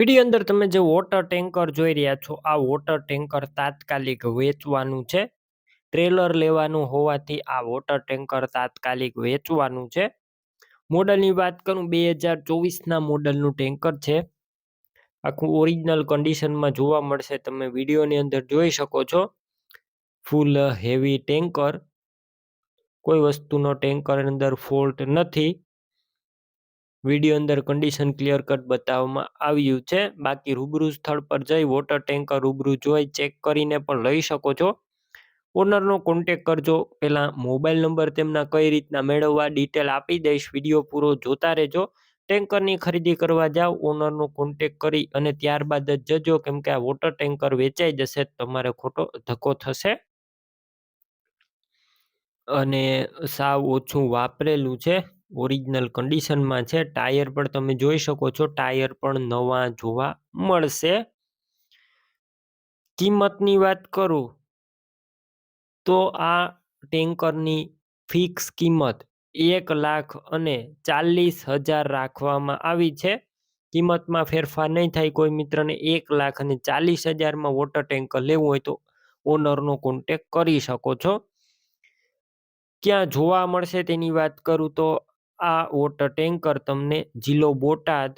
Video અંદર તમે જે વોટર ટેન્કર જોઈ રહ્યા છો, આ વોટર ટેન્કર તાત્કાલિક વેચવાનું છે. ટ્રેલર લેવાનું હોવાથી આ વોટર ટેન્કર તાત્કાલિક વેચવાનું છે. મોડલની વાત કરું, બે હજાર ચોવીસના મોડલનું ટેન્કર છે. આખું ઓરિજિનલ કન્ડિશનમાં જોવા મળશે, તમે વિડીયોની અંદર જોઈ શકો છો. ફૂલ હેવી ટેન્કર કોઈ વસ્તુનો ટેન્કર અંદર ફોલ્ટ નથી. વીડિયો અંદર કન્ડિશન ક્લિયર કટ બતાવવામાં આવ્યું છે. બાકી રૂબરૂ સ્થળ પર જઈ વોટર ટેન્કર રૂબરૂ જોઈ ચેક કરીને પણ લઈ શકો છો. ઓનરનો કોન્ટેક કરજો. પહેલાં મોબાઈલ નંબર તેમના કઈ રીતના મેળવવા ડિટેલ આપી દઈશ. વીડિયો પૂરો જોતા રહેજો. ટેન્કરની ખરીદી કરવા જાઓ. ઓનરનો કોન્ટેક કરી અને ત્યારબાદ જ જજો. કેમ કે આ વોટર ટેન્કર વેચાઈ જશે. તમારે ખોટો ધક્કો થશે. અને સાવ ઓછું વાપરેલું છે. ઓરિજિનલ કન્ડિશનમાં છે. ટાયર પણ તમે જોઈ શકો છો. ટાયર પણ નવા જોવા મળશે. કિંમતની વાત કરું તો આ ટેન્કરની ફિક્સ કિંમત એક લાખ અને ચાલીસ હજાર રાખવામાં આવી છે. કિંમતમાં ફેરફાર નહીં થાય. કોઈ મિત્રને એક લાખ અને ચાલીસ હજારમાં વોટર ટેન્કર લેવું હોય તો ઓનરનો કોન્ટેક કરી શકો છો. ક્યાં જોવા મળશે તેની વાત કરું તો આ વોટર ટેન્કર તમને જિલ્લો બોટાદ,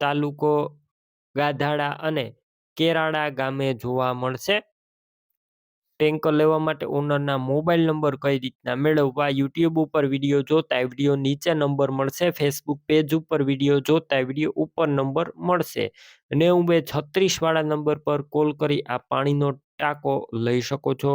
તાલુકો ગાધાડા અને કેરાળા ગામે જોવા મળશે. ટેન્કર લેવા માટે ઓનરના મોબાઈલ નંબર કઈ રીતના મેળવવા યુટ્યુબ ઉપર વીડિયો જોતા વીડિયો નીચે નંબર મળશે ફેસબુક પેજ ઉપર વીડિયો જોતા વીડિયો ઉપર નંબર મળશે. નેવું બે છત્રીસ વાળા નંબર પર કોલ કરી આ પાણીનો ટાંકો લઈ શકો છો.